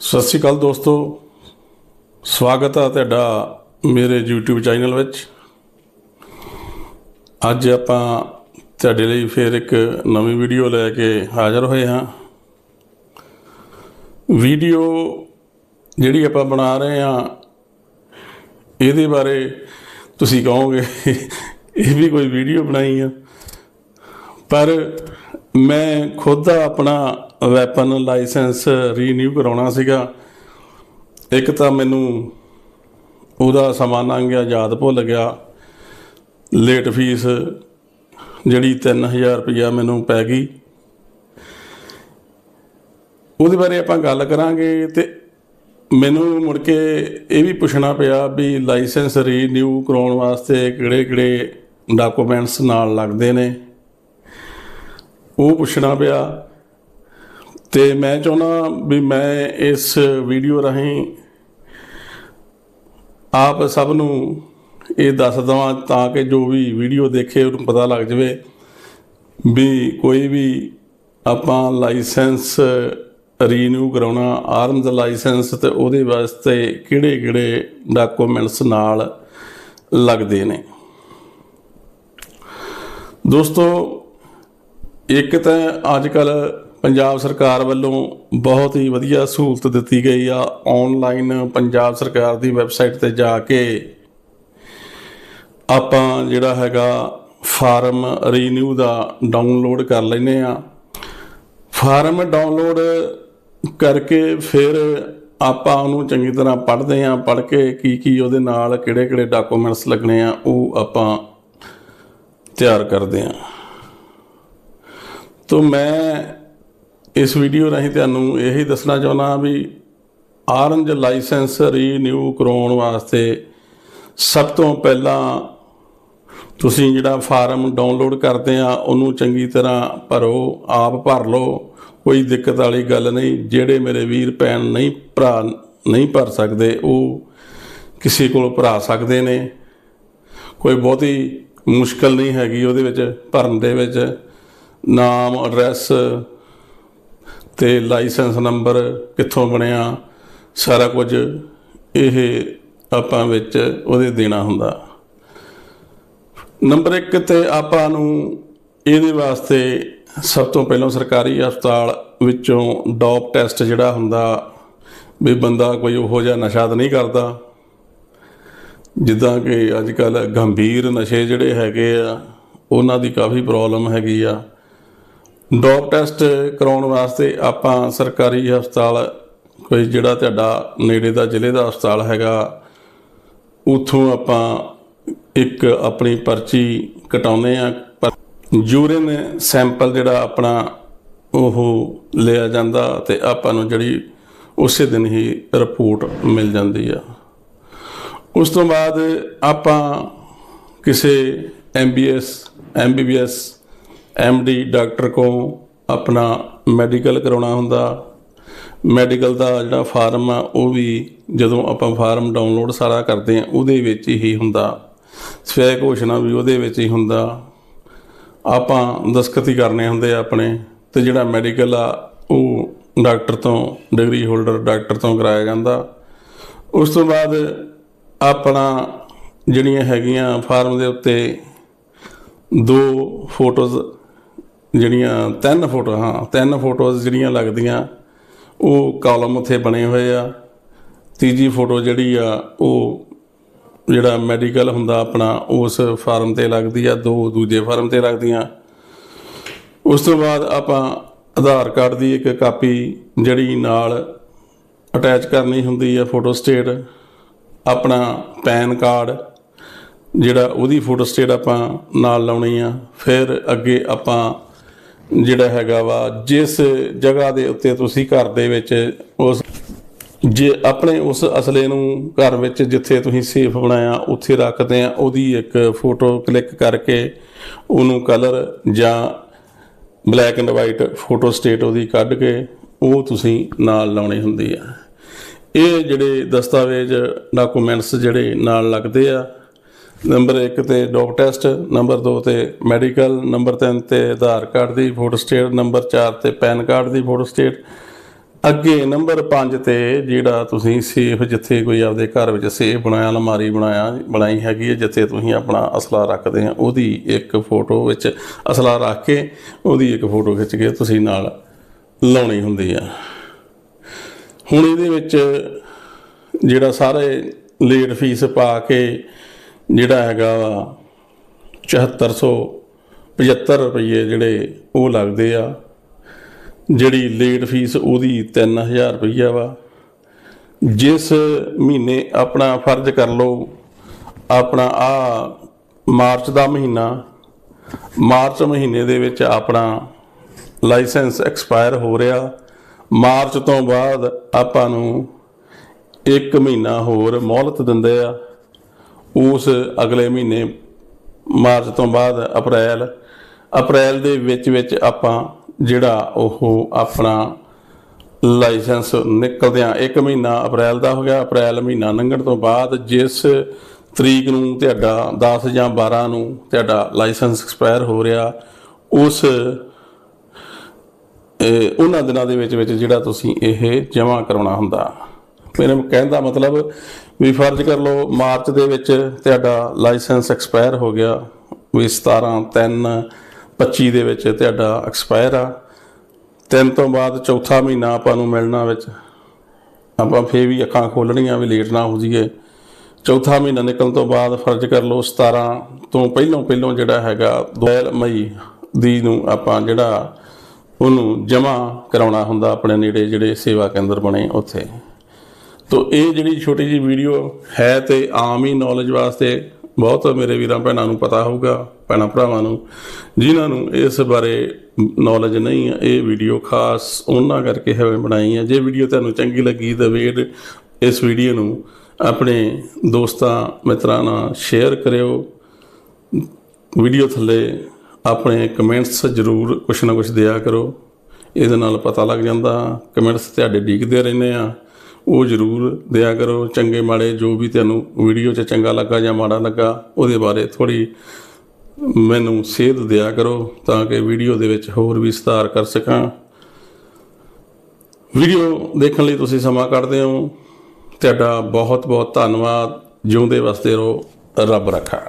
ਸਤਿ ਸ਼੍ਰੀ ਅਕਾਲ ਦੋਸਤੋ। ਸਵਾਗਤ ਹੈ ਤੁਹਾਡਾ ਮੇਰੇ YouTube ਚੈਨਲ ਵਿੱਚ। ਅੱਜ ਆਪਾਂ ਤੁਹਾਡੇ ਲਈ ਫਿਰ ਇੱਕ ਨਵੀਂ ਵੀਡੀਓ ਲੈ ਕੇ ਹਾਜ਼ਰ ਹੋਏ ਹਾਂ। ਵੀਡੀਓ ਜਿਹੜੀ ਆਪਾਂ ਬਣਾ ਰਹੇ ਹਾਂ, ਇਹਦੇ ਬਾਰੇ ਤੁਸੀਂ ਕਹੋਗੇ, ਇਹ ਵੀ ਕੋਈ ਵੀਡੀਓ ਬਣਾਈ ਆ। ਪਰ ਮੈਂ ਖੁਦ ਦਾ ਆਪਣਾ ਵੈਪਨ ਲਾਇਸੈਂਸ ਰੀਨਿਊ ਕਰਾਉਣਾ ਸੀਗਾ। ਇੱਕ ਤਾਂ ਮੈਨੂੰ ਉਹਦਾ ਸਮਾਂ ਲੰਘ ਗਿਆ, ਯਾਦ ਭੁੱਲ ਗਿਆ। ਲੇਟ ਫੀਸ ਜਿਹੜੀ 3000 ਰੁਪਇਆ ਮੈਨੂੰ ਪੈ ਗਈ। ਉਹਦੇ ਬਾਰੇ ਆਪਾਂ ਗੱਲ ਕਰਾਂਗੇ ਤੇ ਮੈਨੂੰ ਮੁੜ ਕੇ ਇਹ ਵੀ ਪੁੱਛਣਾ ਪਿਆ ਵੀ ਲਾਇਸੈਂਸ ਰੀਨਿਊ ਕਰਾਉਣ ਵਾਸਤੇ ਕਿਹੜੇ ਕਿਹੜੇ ਡਾਕੂਮੈਂਟਸ ਨਾਲ ਲੱਗਦੇ ਨੇ। ਉਹ ਪੁੱਛਣਾ ਪਿਆ। ਤੇ ਮੈਂ ਚਾਹੁੰਦਾ ਵੀ ਮੈਂ ਇਸ ਵੀਡੀਓ ਰਾਹੀਂ ਆਪ ਸਭ ਨੂੰ ਇਹ ਦੱਸ ਦਵਾਂ ਤਾਂ ਕਿ ਜੋ ਵੀ ਵੀਡੀਓ ਦੇਖੇ ਉਹਨੂੰ ਪਤਾ ਲੱਗ ਜਾਵੇ ਵੀ ਕੋਈ ਵੀ ਆਪਾਂ ਲਾਇਸੈਂਸ ਰੀਨਿਊ ਕਰਾਉਣਾ ਆਰਮਜ਼ ਲਾਇਸੈਂਸ ਤੇ ਉਹਦੇ ਵਾਸਤੇ ਕਿਹੜੇ ਕਿਹੜੇ ਡਾਕੂਮੈਂਟਸ ਨਾਲ ਲੱਗਦੇ ਨੇ। ਦੋਸਤੋ ਇੱਕ ਤਾਂ ਅੱਜ ਕੱਲ ਪੰਜਾਬ ਸਰਕਾਰ ਵੱਲੋਂ ਬਹੁਤ ਹੀ ਵਧੀਆ ਸਹੂਲਤ ਦਿੱਤੀ ਗਈ ਆ ਆਨਲਾਈਨ ਪੰਜਾਬ ਸਰਕਾਰ ਦੀ ਵੈਬਸਾਈਟ ਤੇ ਜਾ ਕੇ। ਆਪਾਂ ਜਿਹੜਾ ਹੈਗਾ ਫਾਰਮ ਰੀਨਿਊ ਦਾ ਡਾਊਨਲੋਡ ਕਰ ਲੈਨੇ ਆ। ਫਾਰਮ ਡਾਊਨਲੋਡ ਕਰਕੇ ਫਿਰ ਆਪਾਂ ਉਹਨੂੰ ਚੰਗੀ ਤਰ੍ਹਾਂ ਪੜ੍ਹਦੇ ਆ, ਪੜ੍ਹ ਕੇ ਕੀ ਕੀ ਉਹਦੇ ਨਾਲ ਕਿਹੜੇ ਕਿਹੜੇ ਡਾਕੂਮੈਂਟਸ ਲੱਗਣੇ ਆ, ਉਹ ਆਪਾਂ ਤਿਆਰ ਕਰਦੇ ਆ। ਤੋ ਮੈਂ ਇਸ ਵੀਡੀਓ ਰਾਹੀਂ ਤੁਹਾਨੂੰ ਇਹੀ ਦੱਸਣਾ ਚਾਹੁੰਦਾ ਵੀ ਆਰੰਜ ਲਾਇਸੈਂਸ ਰੀਨਿਊ ਕਰਾਉਣ ਵਾਸਤੇ ਸਭ ਤੋਂ ਪਹਿਲਾਂ ਤੁਸੀਂ ਜਿਹੜਾ ਫਾਰਮ ਡਾਊਨਲੋਡ ਕਰਦੇ ਆ, ਉਹਨੂੰ ਚੰਗੀ ਤਰ੍ਹਾਂ ਭਰੋ, ਆਪ ਭਰ ਲਓ, ਕੋਈ ਦਿੱਕਤ ਵਾਲੀ ਗੱਲ ਨਹੀਂ, ਜਿਹੜੇ ਮੇਰੇ ਵੀਰ ਭੈਣ ਨਹੀਂ ਭਰਾ, ਨਹੀਂ ਭਰ ਸਕਦੇ, ਉਹ ਕਿਸੇ ਕੋਲ ਭਰਾ ਸਕਦੇ ਨੇ। ਕੋਈ ਬਹੁਤੀ ਮੁਸ਼ਕਲ ਨਹੀਂ ਹੈਗੀ ਉਹਦੇ ਵਿੱਚ, ਭਰਨ ਦੇ ਵਿੱਚ। ਨਾਮ, ਐਡਰੈਸ ਤੇ ਲਾਇਸੈਂਸ ਨੰਬਰ ਕਿੱਥੋਂ ਬਣਿਆ, ਸਾਰਾ ਕੁਝ ਇਹ ਆਪਾਂ ਵਿੱਚ ਉਹਦੇ ਦੇਣਾ ਹੁੰਦਾ। ਨੰਬਰ 1 ਤੇ ਆਪਾਂ ਨੂੰ ਇਹਦੇ ਵਾਸਤੇ ਸਭ ਤੋਂ ਪਹਿਲਾਂ ਸਰਕਾਰੀ ਹਸਪਤਾਲ ਵਿੱਚੋਂ ਡੋਪ ਟੈਸਟ ਜਿਹੜਾ ਹੁੰਦਾ, ਵੀ ਬੰਦਾ ਕੋਈ ਉਹੋ ਜਿਹਾ ਨਸ਼ਾ ਤਾਂ ਨਹੀਂ ਕਰਦਾ। ਜਿੱਦਾਂ ਕਿ ਅੱਜ ਕੱਲ ਗੰਭੀਰ ਨਸ਼ੇ ਜਿਹੜੇ ਹੈਗੇ ਆ, ਉਹਨਾਂ ਦੀ ਕਾਫੀ ਪ੍ਰੋਬਲਮ ਹੈਗੀ ਆ। ਡੋਪ ਟੈਸਟ ਕਰਾਉਣ ਵਾਸਤੇ ਆਪਾਂ ਸਰਕਾਰੀ ਹਸਪਤਾਲ, ਕੋਈ ਜਿਹੜਾ ਤੁਹਾਡਾ ਨੇੜੇ ਦਾ ਜ਼ਿਲ੍ਹੇ ਦਾ ਹਸਪਤਾਲ ਹੈਗਾ, ਉਥੋਂ ਆਪਾਂ ਇੱਕ ਆਪਣੀ ਪਰਚੀ ਕਟਾਉਂਦੇ ਆ ਯੂਰਿਨ ਸੈਂਪਲ ਜਿਹੜਾ ਆਪਣਾ ਉਹ ਲਿਆ ਜਾਂਦਾ ਤੇ ਆਪਾਂ ਨੂੰ ਜਿਹੜੀ ਉਸੇ ਦਿਨ ਹੀ ਰਿਪੋਰਟ ਮਿਲ ਜਾਂਦੀ ਆ। ਉਸ ਤੋਂ ਬਾਅਦ ਆਪਾਂ ਕਿਸੇ ਐਮਬੀਐਸ ਐਮਬੀਬੀਐਸ ਐਮਡੀ ਡਾਕਟਰ ਕੋ ਆਪਣਾ ਮੈਡੀਕਲ ਕਰਾਉਣਾ ਹੁੰਦਾ। ਮੈਡੀਕਲ ਦਾ ਜਿਹੜਾ ਫਾਰਮ ਆ, ਉਹ ਵੀ ਜਦੋਂ ਆਪਾਂ ਫਾਰਮ ਡਾਊਨਲੋਡ ਸਾਰਾ ਕਰਦੇ ਆ, ਉਹਦੇ ਵਿੱਚ ਹੀ ਹੁੰਦਾ। ਸਵੈ ਘੋਸ਼ਣਾ ਵੀ ਉਹਦੇ ਵਿੱਚ ਹੀ ਹੁੰਦਾ। ਆਪਾਂ ਦਸਖਤ ਹੀ ਕਰਨੇ ਹੁੰਦੇ ਆ ਆਪਣੇ, ਤੇ ਜਿਹੜਾ ਮੈਡੀਕਲ ਆ, ਉਹ ਡਾਕਟਰ ਤੋਂ ਡਿਗਰੀ ਹੋਲਡਰ ਡਾਕਟਰ ਤੋਂ ਕਰਾਇਆ ਜਾਂਦਾ। ਉਸ ਤੋਂ ਬਾਅਦ ਆਪਣਾ ਜਿਹੜੀਆਂ ਹੈਗੀਆਂ ਫਾਰਮ ਦੇ ਉੱਤੇ ਦੋ ਫੋਟੋਜ਼ ਜਿਹੜੀਆਂ ਤਿੰਨ ਫੋਟੋ, ਹਾਂ, ਤਿੰਨ ਫੋਟੋਜ਼ ਜਿਹੜੀਆਂ ਲੱਗਦੀਆਂ, ਉਹ ਕਾਲਮ ਉੱਥੇ ਬਣੇ ਹੋਏ ਆ। ਤੀਜੀ ਫੋਟੋ ਜਿਹੜੀ ਆ, ਉਹ ਜਿਹੜਾ ਮੈਡੀਕਲ ਹੁੰਦਾ ਆਪਣਾ, ਉਸ ਫਾਰਮ ਤੇ ਲੱਗਦੀ ਆ, ਦੋ ਦੂਜੇ ਫਾਰਮ ਤੇ ਲੱਗਦੀਆਂ। ਉਸ ਤੋਂ ਬਾਅਦ ਆਪਾਂ ਆਧਾਰ ਕਾਰਡ ਦੀ ਇੱਕ ਕਾਪੀ ਜਿਹੜੀ ਨਾਲ ਅਟੈਚ ਕਰਨੀ ਹੁੰਦੀ ਆ ਫੋਟੋ ਸਟੇਟ, ਆਪਣਾ ਪੈਨ ਕਾਰਡ, ਜਿਹੜਾ ਉਹਦੀ ਫੋਟੋ ਸਟੇਟ ਆਪਾਂ ਨਾਲ ਲਾਉਣੀ ਆ। ਫਿਰ ਅੱਗੇ ਆਪਾਂ ਜਿਹੜਾ ਹੈਗਾ ਵਾ, ਜਿਸ ਜਗ੍ਹਾ ਦੇ ਉੱਤੇ ਤੁਸੀਂ ਘਰ ਦੇ ਵਿੱਚ ਉਸ ਜੇ ਆਪਣੇ ਉਸ ਅਸਲੇ ਨੂੰ ਘਰ ਵਿੱਚ ਜਿੱਥੇ ਤੁਸੀਂ ਸੇਫ ਬਣਾਇਆ, ਉੱਥੇ ਰੱਖਦੇ ਆ, ਉਹਦੀ ਇੱਕ ਫੋਟੋ ਕਲਿੱਕ ਕਰਕੇ ਉਹਨੂੰ ਕਲਰ ਜਾਂ black and white photostat ਉਹਦੀ ਕੱਢ ਕੇ ਉਹ ਤੁਸੀਂ ਨਾਲ ਲਾਉਣੀ ਹੁੰਦੀ ਆ। ਇਹ ਜਿਹੜੇ ਦਸਤਾਵੇਜ਼ ਡਾਕੂਮੈਂਟਸ ਜਿਹੜੇ ਨਾਲ ਲੱਗਦੇ ਆ ਨੰਬਰ 1 ਤੇ ਡੋਪ ਟੈਸਟ, ਨੰਬਰ 2 ਤੇ ਮੈਡੀਕਲ, ਨੰਬਰ 3 ਤੇ ਆਧਾਰ ਕਾਰਡ ਦੀ ਫੋਟੋ ਸਟੇਟ, ਨੰਬਰ 4 ਤੇ ਪੈਨ ਕਾਰਡ ਦੀ ਫੋਟੋ ਸਟੇਟ। ਅੱਗੇ ਨੰਬਰ 5 ਤੇ ਜਿਹੜਾ ਤੁਸੀਂ ਸੇਫ ਜਿੱਥੇ ਕੋਈ ਆਪਦੇ ਘਰ ਵਿੱਚ ਸੇਫ ਬਣਾਇਆ, ਅਲਮਾਰੀ ਬਣਾਇਆ, ਬਣਾਈ ਹੈਗੀ ਹੈ, ਜਿੱਥੇ ਤੁਸੀਂ ਆਪਣਾ ਅਸਲਾ ਰੱਖਦੇ ਆ, ਉਹਦੀ ਇੱਕ ਫੋਟੋ ਵਿੱਚ ਅਸਲਾ ਰੱਖ ਕੇ ਉਹਦੀ ਇੱਕ ਫੋਟੋ ਖਿੱਚ ਕੇ ਤੁਸੀਂ ਨਾਲ ਲਾਉਣੀ ਹੁੰਦੀ ਆ। ਹੁਣ ਇਹਦੇ ਵਿੱਚ ਜਿਹੜਾ ਸਾਰੇ ਲੇਟ ਫੀਸ ਪਾ ਕੇ ਜਿਹੜਾ ਹੈਗਾ ਵਾ 7475 ਰੁਪਏ ਜਿਹੜੇ ਉਹ ਲੱਗਦੇ ਆ, ਜਿਹੜੀ ਲੇਟ ਫੀਸ ਉਹਦੀ 3000 ਰੁਪਈਆ ਵਾ। ਜਿਸ ਮਹੀਨੇ ਆਪਣਾ ਫਰਜ਼ ਕਰ ਲਓ, ਆਪਣਾ ਆ ਮਾਰਚ ਦਾ ਮਹੀਨਾ, ਮਾਰਚ ਮਹੀਨੇ ਦੇ ਵਿੱਚ ਆਪਣਾ ਲਾਇਸੈਂਸ ਐਕਸਪਾਇਰ ਹੋ ਰਿਹਾ। ਮਾਰਚ ਤੋਂ ਬਾਅਦ ਆਪਾਂ ਨੂੰ ਇੱਕ ਮਹੀਨਾ ਹੋਰ ਮੌਲਤ ਦਿੰਦੇ ਆ। ਉਸ ਅਗਲੇ ਮਹੀਨੇ ਮਾਰਚ ਤੋਂ ਬਾਅਦ ਅਪ੍ਰੈਲ ਅਪ੍ਰੈਲ ਦੇ ਵਿੱਚ ਵਿੱਚ ਆਪਾਂ ਜਿਹੜਾ ਉਹ ਆਪਣਾ ਲਾਇਸੈਂਸ ਨਿਕਲਦਿਆਂ ਇੱਕ ਮਹੀਨਾ ਅਪ੍ਰੈਲ ਦਾ ਹੋ ਗਿਆ। ਅਪ੍ਰੈਲ ਮਹੀਨਾ ਲੰਘਣ ਤੋਂ ਬਾਅਦ ਜਿਸ ਤਰੀਕ ਨੂੰ ਤੁਹਾਡਾ 10 ਜਾਂ 12 ਨੂੰ ਤੁਹਾਡਾ ਲਾਇਸੈਂਸ ਐਕਸਪਾਇਰ ਹੋ ਰਿਹਾ, ਉਸ ਉਹਨਾਂ ਦਿਨਾਂ ਦੇ ਵਿੱਚ ਵਿੱਚ ਜਿਹੜਾ ਤੁਸੀਂ ਇਹ ਜਮ੍ਹਾਂ ਕਰਾਉਣਾ ਹੁੰਦਾ। ਮੇਰੇ ਕਹਿਣ ਦਾ ਮਤਲਬ ਵੀ ਫਰਜ਼ ਕਰ ਲਓ ਮਾਰਚ ਦੇ ਵਿੱਚ ਤੁਹਾਡਾ ਲਾਇਸੈਂਸ ਐਕਸਪਾਇਰ ਹੋ ਗਿਆ। ਵੀ 17 3 25 ਦੇ ਵਿੱਚ ਤੁਹਾਡਾ ਐਕਸਪਾਇਰ ਆ। ਤਿੰਨ ਤੋਂ ਬਾਅਦ ਚੌਥਾ ਮਹੀਨਾ ਆਪਾਂ ਨੂੰ ਮਿਲਣਾ ਵਿੱਚ। ਆਪਾਂ ਫੇਰ ਵੀ ਅੱਖਾਂ ਖੋਲਣੀਆਂ ਵੀ ਲੇਟ ਨਾ ਹੋ ਜਾਈਏ। ਚੌਥਾ ਮਹੀਨਾ ਨਿਕਲਣ ਤੋਂ ਬਾਅਦ ਫਰਜ਼ ਕਰ ਲਓ 17 ਤੋਂ ਪਹਿਲੋਂ ਪਹਿਲੋਂ ਜਿਹੜਾ ਹੈਗਾ 2 ਮਈ ਦੀ ਨੂੰ ਆਪਾਂ ਜਿਹੜਾ ਉਹਨੂੰ ਜਮ੍ਹਾਂ ਕਰਾਉਣਾ ਹੁੰਦਾ ਆਪਣੇ ਨੇੜੇ ਜਿਹੜੇ ਸੇਵਾ ਕੇਂਦਰ ਬਣੇ ਉੱਥੇ। ਤੋ ਇਹ ਜਿਹੜੀ ਛੋਟੀ ਜੀ ਵੀਡੀਓ ਹੈ ਤੇ ਆਮ ਹੀ ਨੌਲੇਜ ਵਾਸਤੇ ਬਹੁਤ ਮੇਰੇ ਵੀਰਾਂ ਭੈਣਾਂ ਨੂੰ ਪਤਾ ਹੋਊਗਾ, ਭੈਣਾਂ ਭਰਾਵਾਂ ਨੂੰ, ਜਿਨ੍ਹਾਂ ਨੂੰ ਇਸ ਬਾਰੇ ਨੌਲੇਜ ਨਹੀਂ ਹੈ, ਇਹ ਵੀਡੀਓ ਖਾਸ ਉਹਨਾਂ ਕਰਕੇ ਹੈ ਬਣਾਈ ਹੈ। ਜੇ ਵੀਡੀਓ ਤੁਹਾਨੂੰ ਚੰਗੀ ਲੱਗੀ ਤਾਂ ਵੀਰ ਇਸ ਵੀਡੀਓ ਨੂੰ ਆਪਣੇ ਦੋਸਤਾਂ, ਮਿੱਤਰਾਂ ਨਾਲ ਸ਼ੇਅਰ ਕਰਿਓ। ਵੀਡੀਓ ਥੱਲੇ ਆਪਣੇ ਕਮੈਂਟਸ ਜ਼ਰੂਰ ਕੁਛ ਨਾ ਕੁਛ ਦਿਆ ਕਰੋ। ਇਹਦੇ ਨਾਲ ਪਤਾ ਲੱਗ ਜਾਂਦਾ ਕਮੈਂਟਸ ਤੁਹਾਡੇ ਡੀਕਦੇ ਰਹਿੰਦੇ ਆ। ਉਹ ਜ਼ਰੂਰ ਦਿਆ ਕਰੋ। ਚੰਗੇ ਮਾੜੇ ਜੋ ਵੀ ਤੁਹਾਨੂੰ ਵੀਡੀਓ 'ਚ ਚੰਗਾ ਲੱਗਾ ਜਾਂ ਮਾੜਾ ਲੱਗਾ, ਉਹਦੇ ਬਾਰੇ ਥੋੜੀ ਮੈਨੂੰ ਸੇਧ ਦਿਆ ਕਰੋ ਤਾਂ ਕਿ ਵੀਡੀਓ ਦੇ ਵਿੱਚ ਹੋਰ ਵੀ ਸੁਧਾਰ ਕਰ ਸਕਾਂ। ਵੀਡੀਓ ਦੇਖਣ ਲਈ ਤੁਸੀਂ ਸਮਾਂ ਕੱਢਦੇ ਹੋ। ਤੁਹਾਡਾ ਬਹੁਤ ਬਹੁਤ ਧੰਨਵਾਦ। ਜਿਉਂਦੇ ਵਸਦੇ ਰਹੋ। ਰੱਬ ਰੱਖਾ।